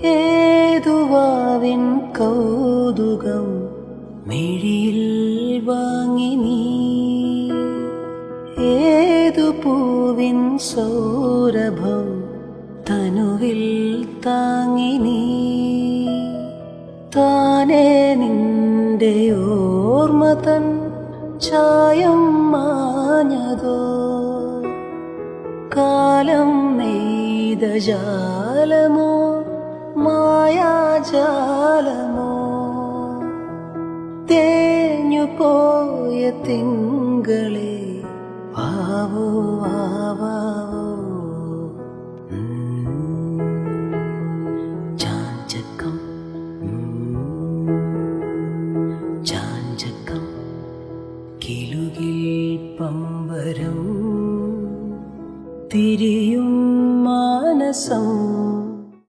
ഏതുവാവിൻ കൗതുകം മിഴിയിൽ വാങ്ങി നീ. ഏതു പൂവിൻ സൗരഭം തനുവിൽ താങ്ങി നീ. താനേ നിന്റെ ഓർമ്മ തൻ ചായം മാഞ്ഞതോ? കാലം നെയ്ത ജാലമോ? തേഞ്ഞു പോയ തിങ്കളെ ആവോ വാവാവോ? ചാഞ്ചക്കം. ചാഞ്ചക്കം. കിലുകിൽ പമ്പരം തിരിയും മാനസം